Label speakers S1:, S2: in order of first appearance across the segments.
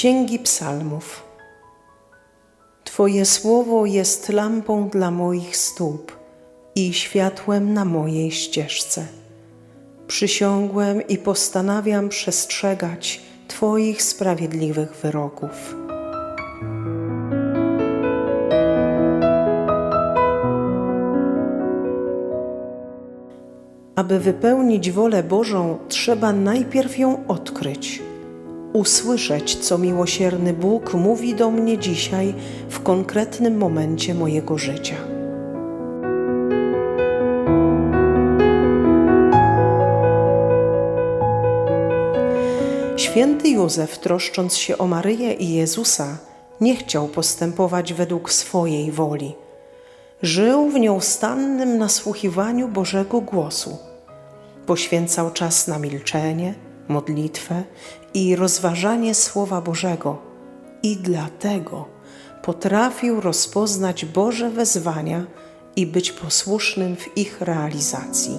S1: Księgi Psalmów. Twoje słowo jest lampą dla moich stóp i światłem na mojej ścieżce. Przysiągłem i postanawiam przestrzegać Twoich sprawiedliwych wyroków. Aby wypełnić wolę Bożą, trzeba najpierw ją odkryć, usłyszeć, co miłosierny Bóg mówi do mnie dzisiaj w konkretnym momencie mojego życia. Święty Józef, troszcząc się o Maryję i Jezusa, nie chciał postępować według swojej woli. Żył w nieustannym nasłuchiwaniu Bożego głosu. Poświęcał czas na milczenie, modlitwę i rozważanie Słowa Bożego, i dlatego potrafił rozpoznać Boże wezwania i być posłusznym w ich realizacji.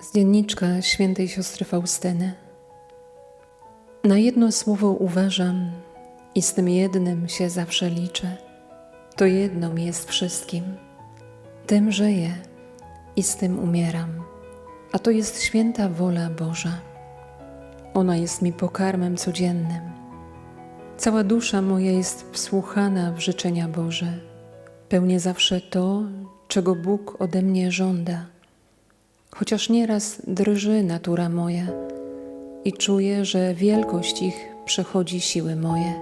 S2: Z dzienniczka świętej siostry Faustyny. Na jedno słowo uważam i z tym jednym się zawsze liczę. To jedno mi jest wszystkim. Tym żyję i z tym umieram. A to jest święta wola Boża. Ona jest mi pokarmem codziennym. Cała dusza moja jest wsłuchana w życzenia Boże. Pełnię zawsze to, czego Bóg ode mnie żąda chociaż nieraz drży natura moja i czuję, że wielkość ich przechodzi siły moje.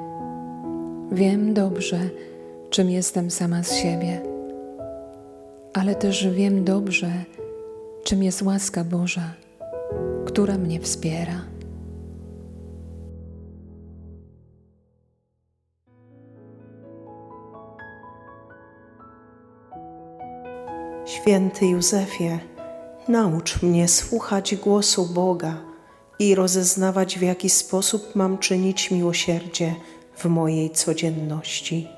S2: Wiem dobrze, czym jestem sama z siebie, ale też wiem dobrze, czym jest łaska Boża, która mnie wspiera.
S1: Święty Józefie, naucz mnie słuchać głosu Boga i rozeznawać, w jaki sposób mam czynić miłosierdzie w mojej codzienności.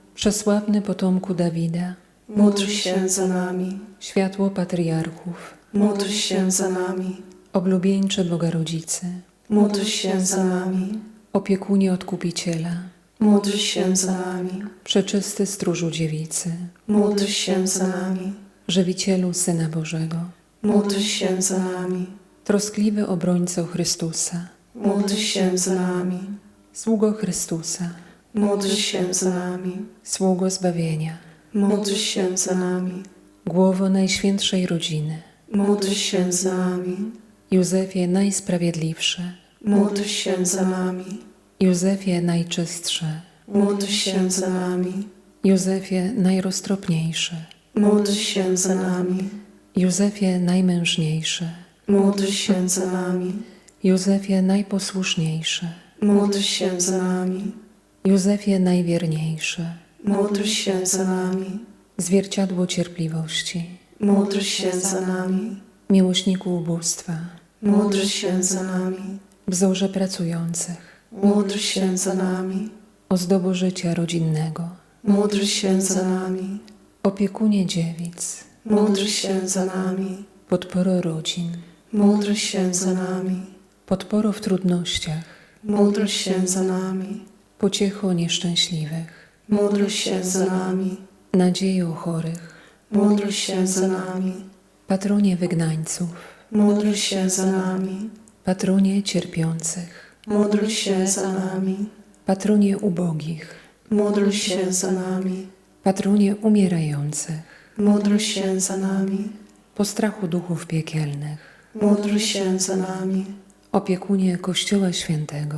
S2: Przesławny potomku Dawida,
S1: Módl się za nami.
S2: światło patriarchów,
S1: Módl się za nami.
S2: oblubieńcze Boga Rodzicy,
S1: Módl się za nami.
S2: opiekunie Odkupiciela,
S1: Módl się za nami.
S2: przeczysty stróżu dziewicy,
S1: Módl się za nami.
S2: żywicielu Syna Bożego,
S1: Módl się za nami.
S2: troskliwy obrońco Chrystusa,
S1: Módl się za nami.
S2: sługo Chrystusa,
S1: Módl się za nami.
S2: sługo zbawienia,
S1: Módl się za nami.
S2: głowo Najświętszej Rodziny,
S1: Módl się za nami.
S2: Józefie Najsprawiedliwszy,
S1: Módl się za nami.
S2: Józefie Najczystszy,
S1: Módl się za nami.
S2: Józefie Najroztropniejszy,
S1: Módl się za nami.
S2: Józefie Najmężniejszy,
S1: Módl się za nami.
S2: Józefie Najposłuszniejszy,
S1: Módl się za nami.
S2: Józefie Najwierniejszy,
S1: Módl się za nami.
S2: zwierciadło cierpliwości,
S1: Módl się za nami.
S2: miłośniku ubóstwa,
S1: Módl się za nami.
S2: wzorze pracujących,
S1: Módl się za nami.
S2: ozdobo życia rodzinnego,
S1: Módl się za nami.
S2: opiekunie dziewic,
S1: Módl się za nami.
S2: podporo rodzin,
S1: Módl się za nami.
S2: podporo w trudnościach,
S1: Módl się za nami.
S2: Pociecho nieszczęśliwych,
S1: Módl się za nami.
S2: nadzieją chorych,
S1: Módl się za nami.
S2: patronie wygnańców,
S1: Módl się za nami.
S2: patronie cierpiących,
S1: Módl się za nami.
S2: patronie ubogich,
S1: Módl się za nami.
S2: patronie umierających,
S1: Módl się za nami.
S2: postrachu duchów piekielnych,
S1: Módl się za nami.
S2: opiekunie Kościoła Świętego,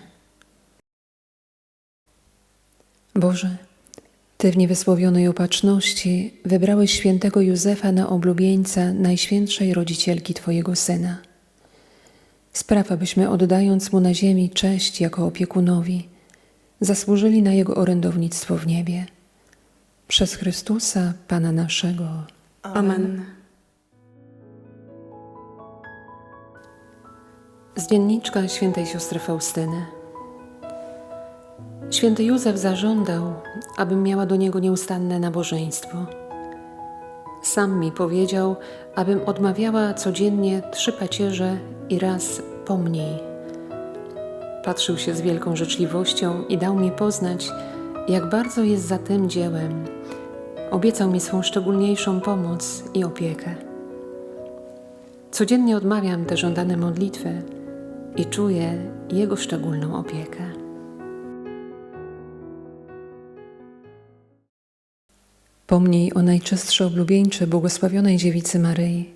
S2: Boże, Ty w niewysłowionej opatrzności wybrałeś świętego Józefa na oblubieńca Najświętszej Rodzicielki Twojego Syna. Spraw, abyśmy oddając Mu na ziemi cześć jako opiekunowi, zasłużyli na Jego orędownictwo w niebie. Przez Chrystusa, Pana naszego.
S3: Amen.
S2: Z dzienniczka świętej siostry Faustyny. Święty Józef zażądał, abym miała do niego nieustanne nabożeństwo. Sam mi powiedział, abym odmawiała codziennie trzy pacierze i raz pomniej. Patrzył się z wielką życzliwością i dał mi poznać, jak bardzo jest za tym dziełem. Obiecał mi swą szczególniejszą pomoc i opiekę. Codziennie odmawiam te żądane modlitwy i czuję Jego szczególną opiekę. Pomnij o najczystszy oblubieńcze błogosławionej dziewicy Maryi,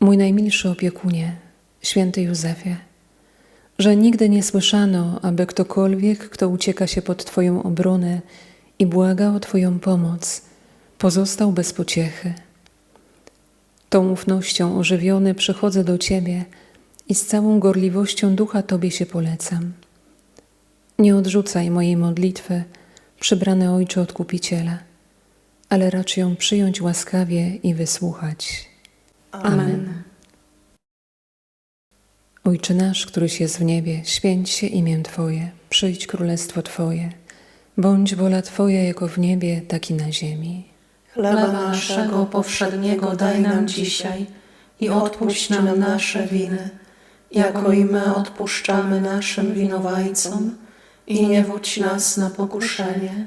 S2: mój najmilszy opiekunie, święty Józefie, że nigdy nie słyszano, aby ktokolwiek, kto ucieka się pod Twoją obronę i błaga o Twoją pomoc, pozostał bez pociechy. Tą ufnością ożywiony przychodzę do Ciebie i z całą gorliwością ducha Tobie się polecam. Nie odrzucaj mojej modlitwy, przybrany Ojcze Odkupiciela, ale racz ją przyjąć łaskawie i wysłuchać.
S3: Amen.
S2: Ojcze nasz, któryś jest w niebie, święć się imię Twoje, przyjdź królestwo Twoje, bądź wola Twoja jako w niebie, tak i na ziemi.
S3: Chleba naszego powszedniego daj nam dzisiaj i odpuść nam nasze winy, jako i my odpuszczamy naszym winowajcom. I nie wódź nas na pokuszenie,